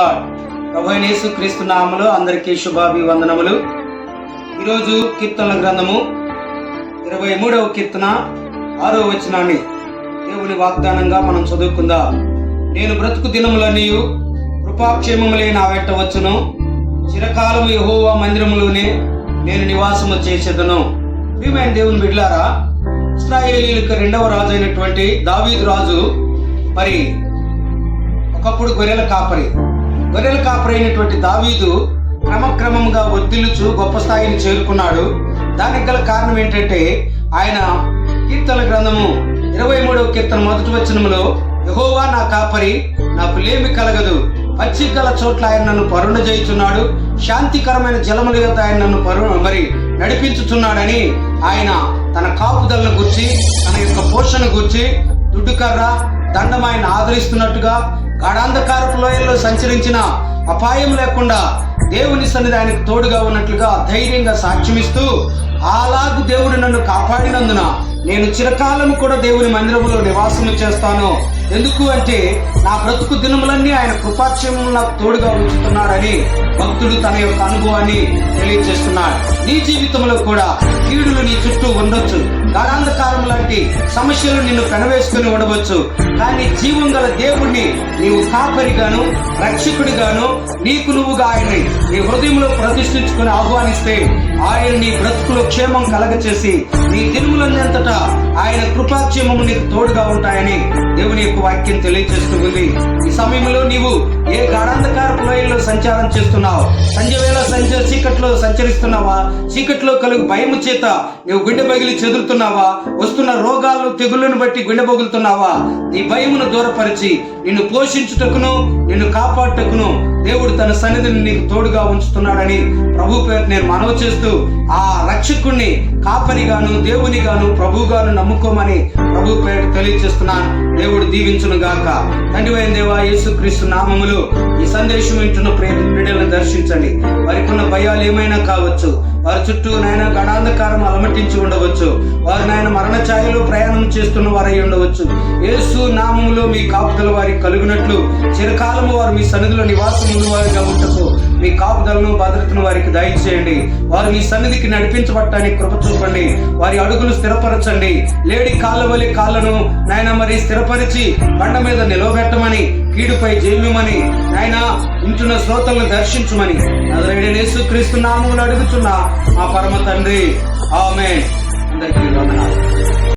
ప్రభు క్రీస్తు నామలు అందరికీ శుభాభివందనములు. ఈరోజు కీర్తనల గ్రంథము ఇరవై మూడవ కీర్తన ఆరో వచనాన్ని దేవుని వాగ్దానంగా మనం చదువుకుందాం. నేను బ్రతుకు దినములన్నీ కృపాక్షేమములే నా వెంట వచ్చును. చిరకాలము యహోవా మందిరములోనే నేను నివాసము చేసేదను. ప్రియమైన దేవుని బిడ్లారా ఇస్రాయేలీలకు రెండవ రాజు అయినటువంటి దావీదు రాజు మరి ఒకప్పుడు గొర్రెల కాపరి గొర్రెల కాపరి అయినటువంటి దావీదు క్రమక్రమంగా వర్ధిల్లుచు గొప్ప స్థాయిని చేరుకున్నాడు. దానికి గల కారణం ఏంటంటే ఆయన కీర్తన గ్రంథము ఇరవై మూడవ కీర్తన మొదటి వచనములో యహోవా నా కాపరి నాకు లేమి కలగదు. పచ్చిక గల చోట్ల ఆయన నన్ను పరుణ చేయుచున్నాడు శాంతికరమైన జలముల యొక్క ఆయన నన్ను పరు మరి నడిపించుచున్నాడని ఆయన తన కాపుదలను గుర్చి తన యొక్క పోషణ గుర్చి దుడ్డుకర్ర దండం ఆయన ఆదరిస్తున్నట్టుగా గాఢాంధకారపు లోయల్లో సంచరించిన అపాయం లేకుండా దేవుని సన్నిధి ఆయనకు తోడుగా ఉన్నట్లుగా ధైర్యంగా సాక్ష్యమిస్తూ అలాగు దేవుడు నన్ను కాపాడినందున నేను చిరకాలం కూడా దేవుని మందిరములో నివాసము చేస్తాను. ఎందుకు అంటే నా బ్రతుకు దినములన్నీ ఆయన కృపాక్షేమం నాకు తోడుగా ఉంచుతున్నాడని భక్తుడు తన యొక్క అనుభవాన్ని తెలియజేస్తున్నాడు. నీ జీవితంలో కూడా కీడులు నీ చుట్టూ ఉండొచ్చు. గాఢాంధకారం లాంటి సమస్యలు నిన్ను పెనవేసుకుని ఉండవచ్చు. కానీ జీవం గల దేవుణ్ణి నీవు కాపరిగాను రక్షకుడిగాను నీకు నువ్వుగా ఆయన్ని నీ హృదయంలో ప్రతిష్ఠించుకుని ఆహ్వానిస్తే ఆయన నీ బ్రతుకులో క్షేమం కలగచేసి నీ దినములంతటా ఆయన కృపాక్షేమము నీకు తోడుగా ఉంటాయని దేవుని యొక్క వాక్యం తెలియజేస్తూ ఉంది. ఈ సమయంలో నీవు ఏ గాఢాంధకారపు లోయల్లో సంచారం చేస్తున్నావు? సంజ సంచ చీకట్లో సంచరిస్తున్నావా? చీకట్లో కలుగు భయము చేత నీవు గుండె బగిలి చెదురుతున్నావా? వస్తున్న రోగాలను తెగుళ్ళను బట్టి గుండె బగులుతున్నావా? నీ భయమును దూరపరిచి నిన్ను పోషించుటకును నిన్ను కాపాడుటకును దేవుడు తన సన్నిధిని నీకు తోడుగా ఉంచుతున్నాడని ప్రభు పేరు నేను మనవి చేస్తూ ఆ రక్షకుణ్ణి కాపరిగాను దేవునిగాను ప్రభుగాను నమ్ముకోమని ప్రభు పేరు తెలియజేస్తున్నాను. దేవుడు దీవించును గాక తండ్రి దేవా యేసుక్రీస్తు నామములు ఈ సందేశం వింటున్న ప్రియ బిడ్డలను దర్శించండి. వారికి ఉన్న భయాలు ఏమైనా కావచ్చు వారి చుట్టూ నాయన గణాంధకారం అలమటించి ఉండవచ్చు వారు నాయన మరణ ఛాయలో ప్రయాణం చేస్తున్న వారై ఉండవచ్చు. యేసు నామములో మీ కాపుదల వారికి కలుగునట్లు చిరకాలము వారు మీ సన్నిధిలో నివాసం ఉన్నవారిగా ఉంటకు మీ కాపుదలను భద్రతను వారికి దయచేయండి. వారు మీ సన్నిధికి నడిపించబట్టడానికి కృప చూపండి. వారి అడుగులు స్థిరపరచండి. లేడి కాళ్ళవలి కాళ్ళను నాయన మరి స్థిరపరిచి బండ మీద నిలవబెట్టమని కీడుపై జయమని నాయన ఇంటున్న శ్రోతలను దర్శించమని యేసు క్రీస్తు నామములు అడుగుతున్నా మా పరమ తండ్రి. ఆమె అందరికీ వందనాలు.